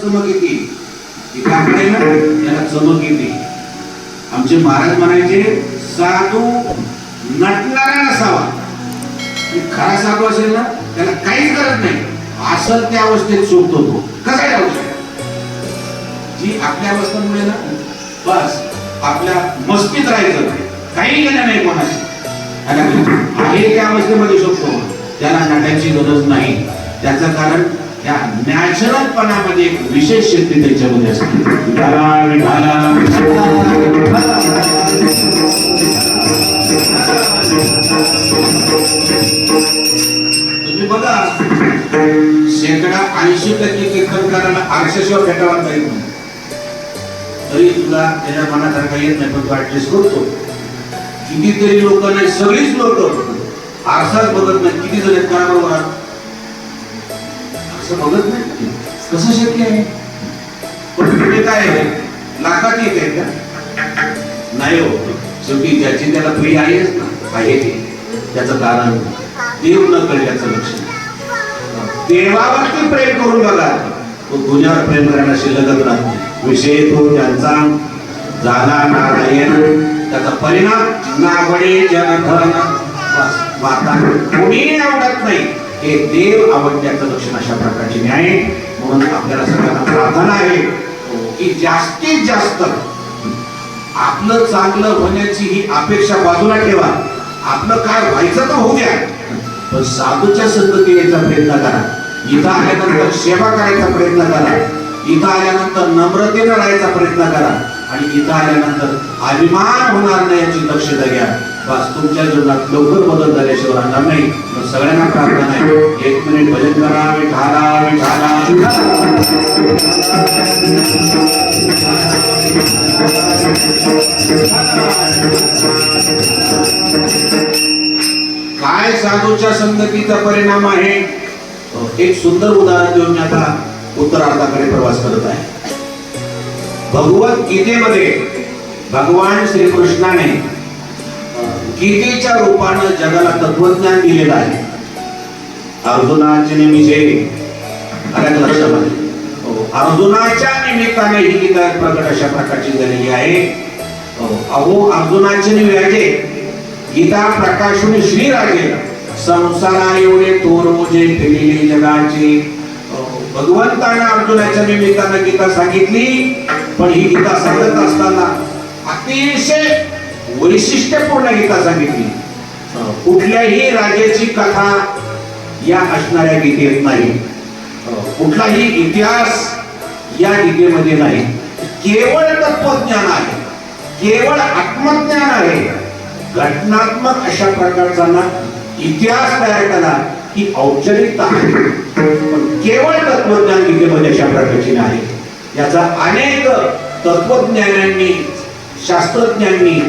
चमक येते. चमक येते. आमचे महाराज म्हणायचे साधू नटणारा नसावा. खरा साधू असेल ना त्याला काहीच गरज नाही. असं त्या अवस्थेत शोधतो तो. कसा जाऊ जी आपल्या अवस्थेमुळे ना बस आपल्या मस्तीत राहायचं काही घेणं नाही कोणाशी आहे त्या अवस्थेमध्ये शोधतो त्याला नटायची गरज नाही. त्याचं कारण या नॅचरल पणामध्ये एक विशेष शक्ती त्याच्यामध्ये असते. तुम्ही बघा शेकडा ऐंशी टक्के कीर्तनकाराला आरशाशिवाय भेटावा जाईल तरी तुला त्याच्या काही येत नाही पण तू ऍडजस्ट करतो कितीतरी लोक नाही सगळीच लोक आरसाच बघत नाही. किती जण आहेत? करा बरोबर. असं बघत नाही. कसं शक्य आहे? पण तुम्ही काय आहे? लाखात येत आहे का? नाही हो. शेवटी ज्याची त्याला प्रिय आहेच ना आहे ते. त्याचं कारण देव न कळल्याचं लक्षण. देवावरती प्रेम करून बघा. तो दुनियावर प्रेम करायला शिल्लकच राहत नाही विषय तो त्यांचा झाला नारायण. त्याचा परिणाम नावडे जनधन बस वार्ता कोणी आवडत नाही. हे देव आवडण्याचं लक्षण अशा प्रकारचे न्याय म्हणून आपल्याला सगळ्यांना प्रार्थना आहे. की जास्तीत जास्त आपलं चांगलं होण्याची ही अपेक्षा बाजूला ठेवा. आपलं काय व्हायचं तर होऊ द्या. पण साधूच्या संगती यायचा प्रयत्न करा. इथं आल्यानंतर सेवा करायचा प्रयत्न करा. इथं आल्यानंतर नम्रतेनं राहायचा प्रयत्न करा. आणि इथं आल्यानंतर अभिमान होणार नाही याची दक्षता घ्या. बस तुमच्या जीवनात लवकर बदल झाल्याशिवाय राहणार नाही. सगळ्यांना प्रार्थना आहे. एक मिनिट भजन करा विठाला विठाला काय साधूच्या संगतीचा परिणाम आहे? एक सुंदर उदाहरण देऊन मी आता उत्तरार्धाकडे प्रवास करत आहे. भगवत गीतेमध्ये भगवान श्रीकृष्णाने गीतेच्या रूपानं जगाला तत्वज्ञान दिलेलं आहे. अर्जुनाचे निमिषे अलग हो, अर्जुनाच्या निमित्ताने ही गीता प्रकट अशा प्रकारची झालेली आहे. हो, अहो अर्जुनाचे निव्याजे गीता प्रकाशून श्रीराजे संसारा एवढे तोरोजे फिरले जगाचे भगवंताने हो, भगवंतानं अर्जुनाच्या निमित्तानं गीता सांगितली पण ही गीता सांगत असताना अतिशय वैशिष्ट्यपूर्ण गीता सांगितली. कुठल्याही राजाची कथा या असणाऱ्या गीतेत नाही. कुठलाही इतिहास या गीतेमध्ये नाही. केवळ तत्वज्ञान आहे. केवळ आत्मज्ञान आहे. घटनात्मक अशा प्रकारचा ना इतिहास तयार करा ही औपचारिकता आहे. पण केवळ तत्वज्ञान गीतेमध्ये अशा प्रकारची नाही. याचा अनेक तत्वज्ञानांनी शास्त्रज्ञांनी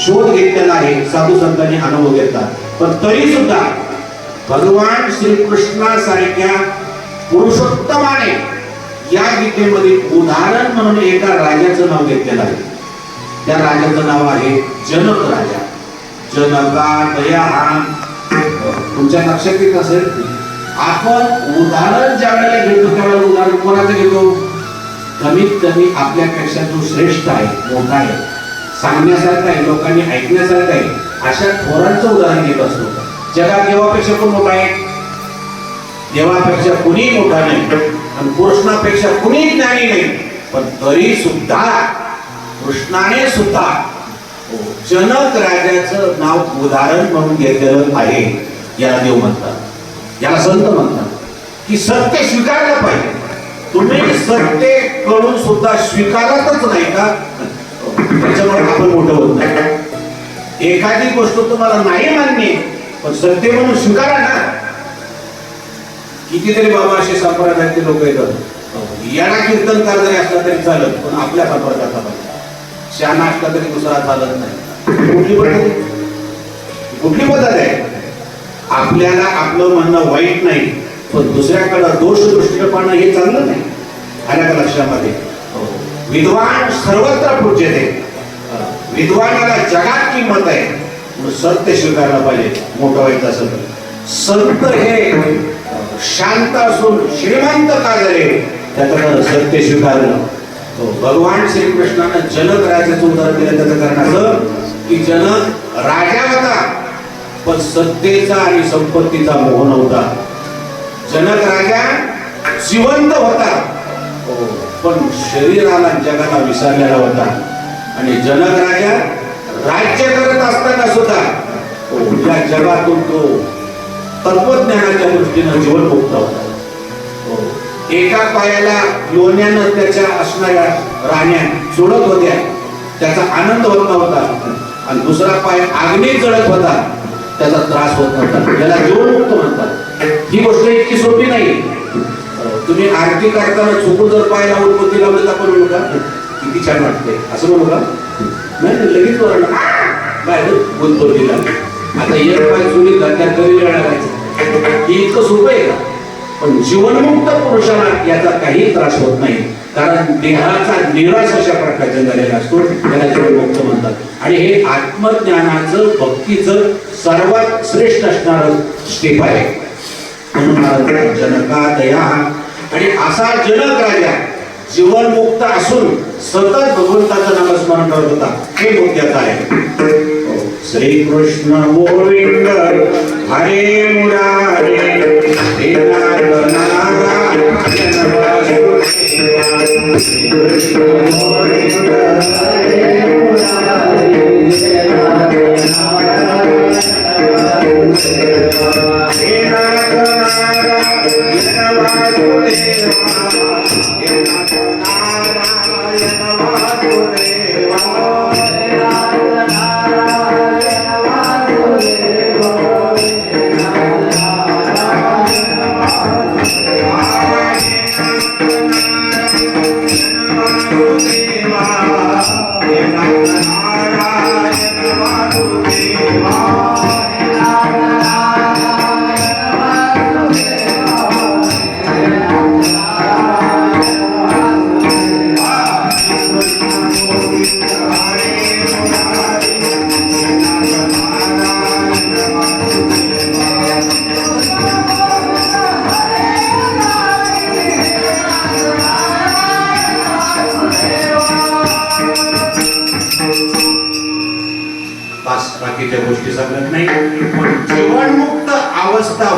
शोध घेतलेला आहे साधू संतांनी अनुभव घेतला. पण तरी सुद्धा भगवान श्रीकृष्णासारख्या पुरुषोत्तमाने या गीतेमध्ये उदाहरण म्हणून एका राजाचं नाव घेतलेलं आहे. त्या राजाचं नाव आहे जनक राजा. जनका दया तुमच्या लक्षात येत असेल? आपण उदाहरण ज्या वेळेला घेतो त्यावेळेला उदाहरण कोणाचं घेतो? कमीत कमी आपल्यापेक्षा जो श्रेष्ठ आहे मोठा आहे सांगण्यासारखं आहे लोकांनी ऐकण्यासारखं आहे अशा थोरांचं उदाहरण घेत असतो. जगात देवापेक्षा कोण मोठा आहे? देवापेक्षा कुणी मोठा नाही आणि कृष्णापेक्षा कुणी ज्ञानी नाही पण तरी सुद्धा कृष्णाने सुद्धा जनक राजाचं नाव उदाहरण म्हणून घेतलेलं आहे याला देव म्हणतात. याला संत म्हणतात. की सत्य स्वीकारलं पाहिजे. तुम्ही सत्य कळून सुद्धा स्वीकारतच नाही का? त्याच्यामुळे आपण मोठं होत नाही. एखादी गोष्ट तुम्हाला नाही मान्य पण सत्य म्हणून स्वीकारा ना. कितीतरी बाबा असे संप्रदायाचे लोक येतात. याला कीर्तनकार जरी असला तरी चालत पण आपल्या संपर्कात पाहिजे शहाणा असला तरी दुसरा चालत नाही. कुठली पद्धत? कुठली पद्धत आहे? आपल्याला आपलं म्हणणं वाईट नाही पण दुसऱ्याकडं दोष दृष्टीपणा हे चांगलं नाही. आल्या का लक्षामध्ये विद्वान सर्वत्र पूज्य विद्वानाला जगात किंमत आहे म्हणून सत्य स्वीकारलं पाहिजे. मोठं व्हायचं असं संत हे शांत असून श्रीमंत का झाले? त्याचं सत्य स्वीकारलं हो, भगवान श्रीकृष्णानं जनक राजाचं उदाहरण दिलं त्याचं कारण असं की जनक राजा होता पण सत्तेचा आणि संपत्तीचा मोह नव्हता. जनक राजा जिवंत होता. हो. पण शरीराला जगाला विसरलेला होता. आणि जनक राजा राज्य करत असताना सुद्धा या जगातून तो तत्वज्ञानाच्या दृष्टीनं जीवनमुक्त होता. हो. एका पायाला लोण्यानं त्याच्या असणाऱ्या राण्या सोडत होत्या. त्याचा आनंद होत नव्हता. आणि दुसरा पाय आग्ने जळत होता. त्याचा त्रास होत नव्हता. त्याला जीवनमुक्त म्हणतात. ही गोष्ट इतकी सोपी नाही. तुम्ही आरती करताना चुकून जर पाय लावून पोती लावलं तर आपण म्हणू का किती छान वाटते असं म्हणू का? नाही लगेच वरडलं. बाहेर गुंतवणुकीला आता एक पाय चुलीत घातल्या कधी वेळ लागायचा इतकं सोपं आहे का? पण जीवनमुक्त पुरुषाला याचा काही त्रास होत नाही. कारण देहाचा निराश अशा प्रकारचा झालेला असतो त्याला जीवनमुक्त म्हणतात. आणि हे आत्मज्ञानाचं भक्तीचं सर्वात श्रेष्ठ असणारं स्टेप आहे. जनकादया आणि असा जनक राजा जीवनमुक्त असून सतत भगवंताचं नामस्मरण करत होता. हे मुद्द्याचं आहे. हो, श्री कृष्ण गोविंद हरे मुरारे हे नाथ गोविंद हरे हे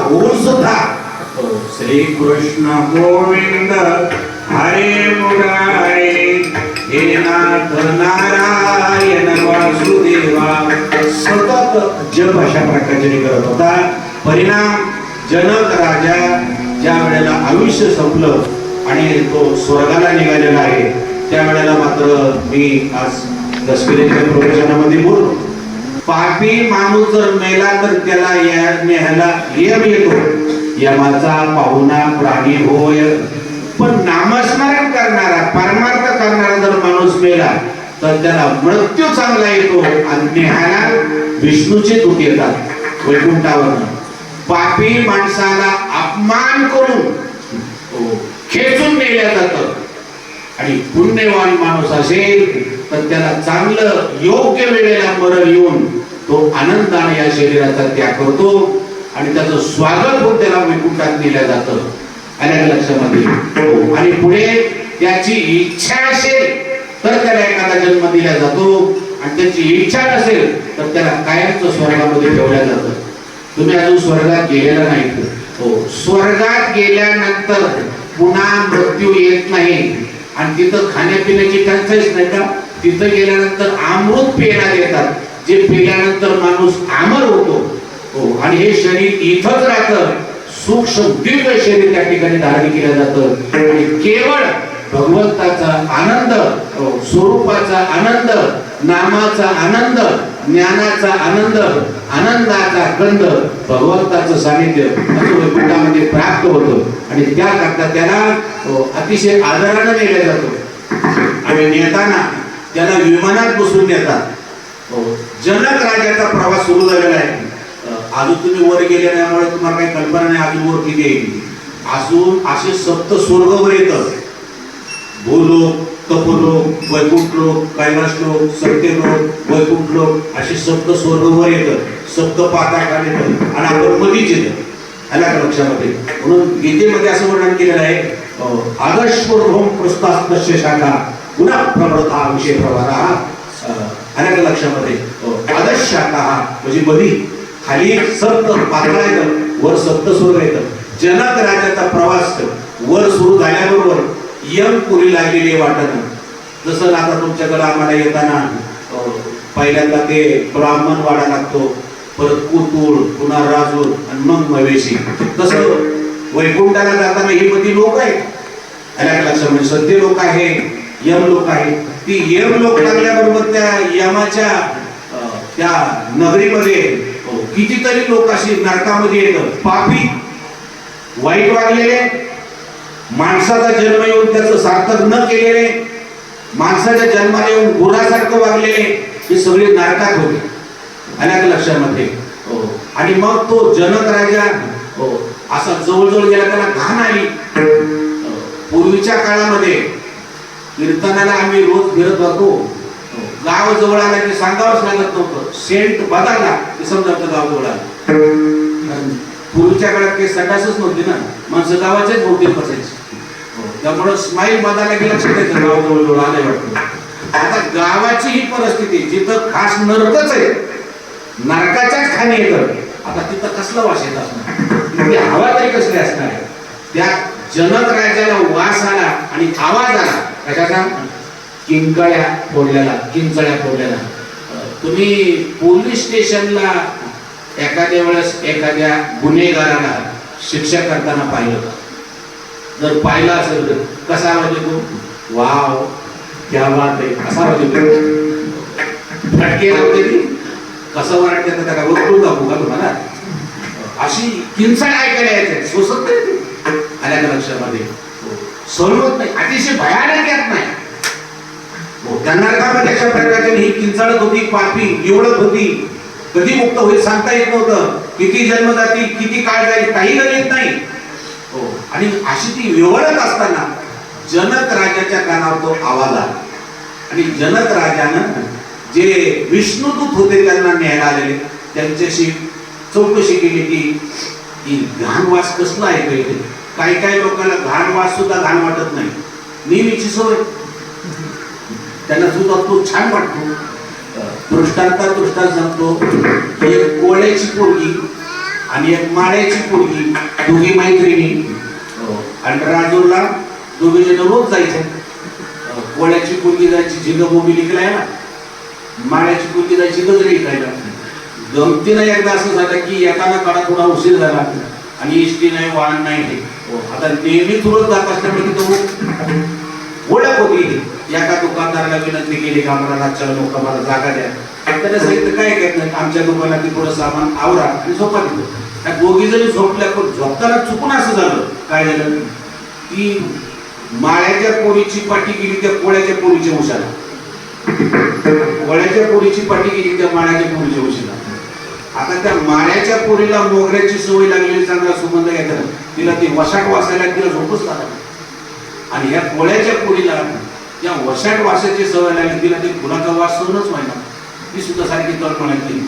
होऊन सुद्धा हो, श्रीकृष्ण गोविंद हरे मुरारे हे नाथ नारायण वासुदेवा। सतत जप अशा प्रकारचे करत होता. परिणाम जनक राजा ज्या वेळेला आयुष्य संपलं आणि तो स्वर्गाला निघालेला आहे त्यावेळेला मात्र मी आज दसवीच्या प्रवचनामध्ये बोललो. पापी माणूस जर मेला तर त्याला या न्यायला यम येतो यमाचा पाहुणा प्राणी होय. पण नामस्मरण करणारा परमार्थ करणारा जर माणूस मेला तर त्याला मृत्यू चांगला येतो आणि नेहाला विष्णूचे दूत येतात वैकुंठावर पापी माणसाला अपमान करून हो, खेचून नेल्या जातं. आणि पुण्यवान माणूस असेल तर त्याला चांगलं योग्य वेळेला मरण येऊन तो आनंदाने या शरीराचा त्याग करतो आणि त्याचं स्वागत होऊन त्याला वैकुंठात नेलं जातं. आल्या लक्षामध्ये हो. आणि पुढे त्याची इच्छा असेल तर त्याला एखादा जन्म दिला जातो. आणि त्याची इच्छा नसेल तर त्याला कायमच स्वर्गामध्ये ठेवलं जातं. तुम्ही अजून स्वर्गात गेलेला नाही. हो स्वर्गात गेल्यानंतर पुन्हा मृत्यू येत नाही. आणि तिथं खाण्यापिण्याची टंचाईच नाही का? तिथं गेल्यानंतर अमृत पिण्यात येतात. जे पिल्यानंतर माणूस अमर होतो हो आणि हे शरीर इथंच राहतं. सूक्ष्म दिव्य शरीर त्या ठिकाणी धारण केलं जातं. आणि केवळ भगवंताचा आनंद हो, स्वरूपाचा आनंद नामाचा आनंद ज्ञानाचा आनंद आनंदाचा गंध भगवंताचं सानिध्य वैकुंठामध्ये प्राप्त होतं. आणि त्याकरता त्याला हो, अतिशय आदरानं नेल्या जातो. आणि नेताना त्याला विमानात बसून नेतात. हो. जनक राजाचा प्रवास सुरू झालेला आहे. अजून तुम्ही वर गेले त्यामुळे तुम्हाला काही कल्पना नाही अजून वर किती येईल अजून असे सप्त स्वर्ग वर येतं. भूलोक कपूर लोक वैकुंठ लोक कैलास लोक सत्यलोक वैकुंठ लोक असे सप्त स्वर्ग वर येतं. सप्त पाताकाने येतं. आणि आपण मधीच येतं. आला का लक्षामध्ये? म्हणून गीतेमध्ये असं वर्णन केलेलं आहे आदर्श प्रस्ताव प्रस्तास्तस्य शाखा पुन्हा प्रवृत्ता विषय प्रवारा आल्या का लक्षामध्ये हो. आदर्श शाखा हा म्हणजे मधी खाली सप्त पातळा येतं वर सप्त सुरू येतं जनक राजाचा प्रवास वर सुरू झाल्याबरोबर यम पुरी लागलेली वाटत जसं आता तुमच्याकडे आम्हाला येताना अं, पहिल्यांदा ते ब्राह्मण वाडा लागतो. परत कुतूळ पुन्हा राजूर आणि मग मवेशी. तसं वैकुंठाला जाताना ही मधी लोक आहेत. आल्या का लक्षात म्हणजे सत्य लोक आहे यम लोक आहेत. ती यम लोक लागल्याबरोबर त्या यमाच्या त्या नगरीमध्ये कितीतरी लोक अशी नरकामध्ये येत पापी वाईट वागलेले माणसाचा जन्म येऊन त्याचं सार्थक न केलेले माणसाच्या जन्माला येऊन गुरासारखं वागलेले हे सगळे नरकात होते. आल्या लक्षामध्ये? हो. आणि मग तो जनक राजा हो, असा जवळजवळ गेला त्याला घाण आली. पूर्वीच्या काळामध्ये कीर्तनाला आम्ही रोज फिरत होतो हो. गाव जवळ आला की सांगावंच लागत नव्हतं. सेंट बदलला की समजा गाव जवळ आलं पूर्वीच्या काळात काही संडासच नव्हती ना. माणसं गावाच्याच भोवती बसायची. हो. त्यामुळं स्माईल बदलला की लक्षात यायचं गाव जवळ जवळ आलंय वाटतं. आता गावाची ही परिस्थिती जिथं खास नरकच आहे नरकाच्याच खाली येतं. आता तिथं कसला वास येत असणार? हवा तरी कसली असणार? त्या जनक राजाला वास आला आणि आवाज आला. कशाचा? किंकळ्या फोडलेला किंचळ्या फोडलेला. तुम्ही पोलीस स्टेशनला एखाद्या वेळेस एखाद्या गुन्हेगाराला शिक्षा करताना पाहिलं का? जर पाहिलं असेल तर कसा आवाज येतो? वाव त्या वाद कसा असा आवाज येतो? फटके लावते ती. कसं वाटते तर त्याला वस्तू दाखवू का तुम्हाला? अशी किंचळ ऐकायला यायचे. सोसत नाही आल्या का लक्षामध्ये सोडवत नाही. अतिशय भयानक यात नाही. हो, त्यांना का त्याच्या अशा प्रकारची ही किंचाळत होती पापी निवडत होती कधी मुक्त होईल सांगता येत नव्हतं. किती जन्म जातील किती काळ जाईल काही गणित नाही. हो आणि अशी ती विवळत असताना जनक राजाच्या कानावर तो आवाज आला. आणि जनक राजानं जे विष्णुदूत होते त्यांना न्यायला आलेले त्यांच्याशी चौकशी केली की की घाण कसला ऐकले काही काही लोकांना घाण वास सुद्धा घाण वाटत नाही. नेहमीची सवय. त्यांना सुद्धा तो छान वाटतो. दृष्टांता दृष्टांत सांगतो एक कोळ्याची पोरगी आणि एक माळ्याची पोरगी दोघी मैत्रिणी. आणि राजूरला दोघे जण रोज जायचे. कोळ्याची पोरगी जायची झिंग बोंबी लिखलायला माळ्याची पोरगी जायची गजरी लिखायला गमतीनं एकदा असं झालं की येताना काळा थोडा उशीर झाला. आणि इष्टी नाही वाहन नाही हे. हो, आता नेहमी तुरंत जात असल्यामुळे तो ओळख होती एका दुकानदाराला विनंती केली का मला रातच्या लोक मला जागा द्या. त्याने सांगितलं काय काय नाही आमच्या दुकानात थोडं सामान आवरा आणि झोपा दिलं त्या दोघी जरी झोपल्या पण झोपताना चुकून असं झालं. काय झालं? की माळ्याच्या पोळीची पाठी गेली त्या कोळ्याच्या पोळीच्या उशाला. कोळ्याच्या पोळीची पाठी गेली त्या माळ्याच्या पोळीच्या उशाला. आता त्या माळ्याच्या पोरीला मोगऱ्याची सवय लागलेली चांगला सुगंध घेतात तिला ती वसाट वासायला तिला झोपच लागत आणि ह्या कोळ्याच्या पोरीला त्या वसाट वासाची सवय लागली तिला ते फुलाचा वास सहनच व्हायना ती सुद्धा सारखी तळ म्हणायची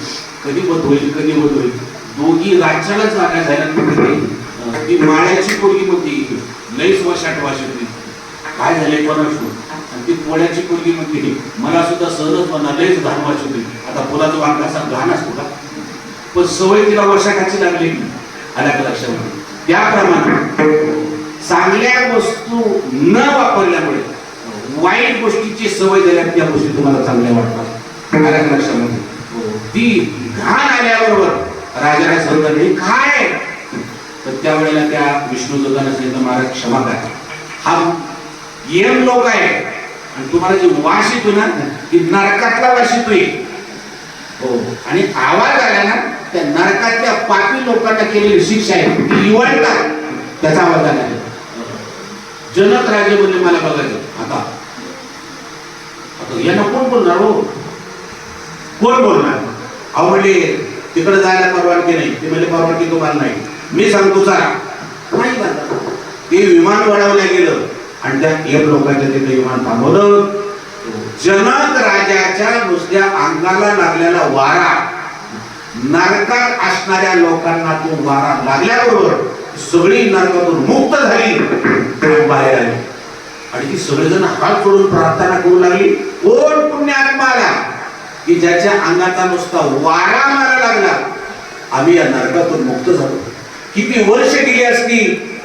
कधी बद होईल कधी बद होईल. दोघी राज्यालाच जागा झाल्या ती माळ्याची पोरगी म्हणते लईच वसाट वास होती काय झालंय कोणास आणि ती पोळ्याची पोरगी म्हणते मला सुद्धा सहजच म्हणा लईच घाण वास होती आता फुलाचा वास कसा घाण असतो का? पण सवय तिला वर्षाखाची लागली. आल्या लक्षामध्ये त्याप्रमाणे चांगल्या वस्तू न वापरल्यामुळे वाईट गोष्टीची सवय झाल्या त्या गोष्टी तुम्हाला चांगल्या वाटतात. आल्या लक्षामध्ये ती घाण आल्याबरोबर राजाला समजलं हे काय आहे?" तर त्यावेळेला त्या विष्णू जोगाने सांगितलं महाराज क्षमा काय हा यम लोक आहे. आणि तुम्हाला जे वास येतो ना ती नरकातला वास येतोय. हो. आणि आवाज आला ना त्या नरकातल्या पापी लोकांना केलेली शिक्षा आहे. ती इवळतात त्याचा आवाज आला. जनक राजे म्हणजे मला बघायचं आता आता यांना कोण बोलणार हो? कोण बोलणार? म्हणजे तिकडे जायला परवानगी नाही. ते म्हणजे परवानगी तुम्हाला नाही. मी सांगतो चला नाही. ते विमान वळवलं गेलं. आणि त्या यम लोकांच्या तिथे विमान थांबवलं. जनक समाजाच्या नुसत्या अंगाला लागलेला वारा नरकात असणाऱ्या लोकांना तो वारा लागल्याबरोबर सगळी नरकातून मुक्त झाली आणि बाहेर आली. आणि ती सगळेजण हात सोडून प्रार्थना करू लागली. कोण पुण्यात्मा आला की ज्याच्या अंगाचा नुसता वारा मारा लागला. आम्ही या नरकातून मुक्त झालो. किती वर्ष गेली असती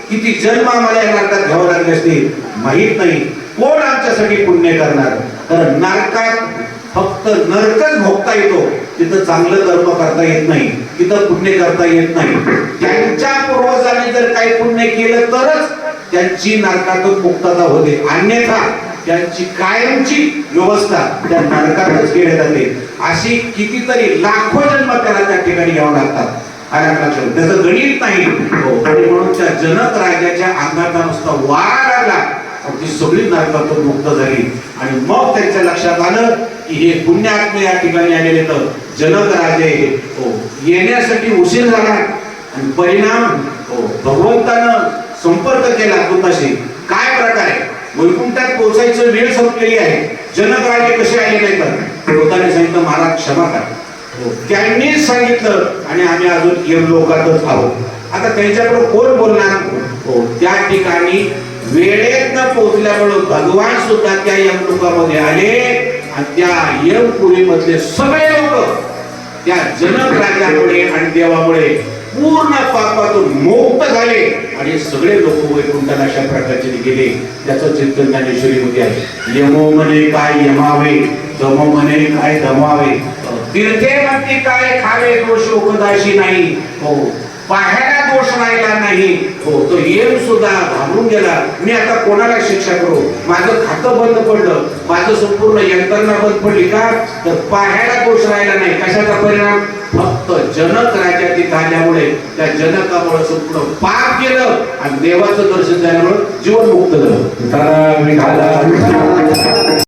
किती जन्म आम्हाला या नरकात घ्यावं लागले असतील माहीत नाही. कोण आमच्यासाठी पुण्य करणार? तर नरकात फक्त नरकच भोगता येतो तिथं चांगलं कर्म करता येत नाही तिथं पुण्य करता येत नाही. त्यांच्या पूर्वजांनी जर काही पुण्य केलं तरच त्यांची नरकातून मुक्तता होते. अन्यथा त्यांची कायमची व्यवस्था त्या नरकातच केली जाते. अशी कितीतरी लाखो जन्म त्याला त्या ठिकाणी घ्यावं लागतात. त्याचं गणित नाही. हो, आणि म्हणून त्या जनक राजाच्या अंगाचा नुसता वार आला. ती सगळी नरकातून मुक्त झाली. आणि मग त्यांच्या लक्षात आलं की हे पुण्यात्म या ठिकाणी आलेले तर जनक राजे हो. येण्यासाठी उशीर झाला. आणि परिणाम हो भगवंतानं संपर्क केला दूताशी काय प्रकारे वैकुंठात पोहोचायचं वेळ संपलेली आहे. जनक राजे कसे आले नाही तर? भगवंताने सांगितलं महाराज क्षमा करा. हो. त्यांनीच सांगितलं आणि आम्ही अजून यम लोकातच आहोत. आता त्यांच्याकडे कोण बोलणार? हो त्या ठिकाणी वेळेत न पोहोचल्यामुळे भगवान सुद्धा त्या यमलोकामध्ये आले आणि त्या यमपुरीमधले सगळे लोक त्या जनक राजामुळे आणि देवामुळे पूर्ण पापातून मुक्त झाले आणि सगळे लोक वैकुंठाला अशा प्रकारचे गेले. त्याचं चिंतन ज्ञानेश्वरीमध्ये आहे. यमो म्हणे काय यमावे दमो म्हणे काय दमावे. तीर्थे म्हणते काय खावे दोष उपदाशी नाही. हो पाहायला दोष राहिला नाही. हो तो येम सुद्धा घाबरून गेला. मी आता कोणाला शिक्षा करू? माझं खातं बंद पडलं. माझं संपूर्ण यंत्रणा बंद पडली का? तर पाहायला दोष राहिला नाही. कशाचा परिणाम? फक्त जनक राजा तिथं आल्यामुळे त्या जनकामुळे संपूर्ण पाप केलं आणि देवाचं दर्शन झाल्यामुळे जीवन मुक्त झालं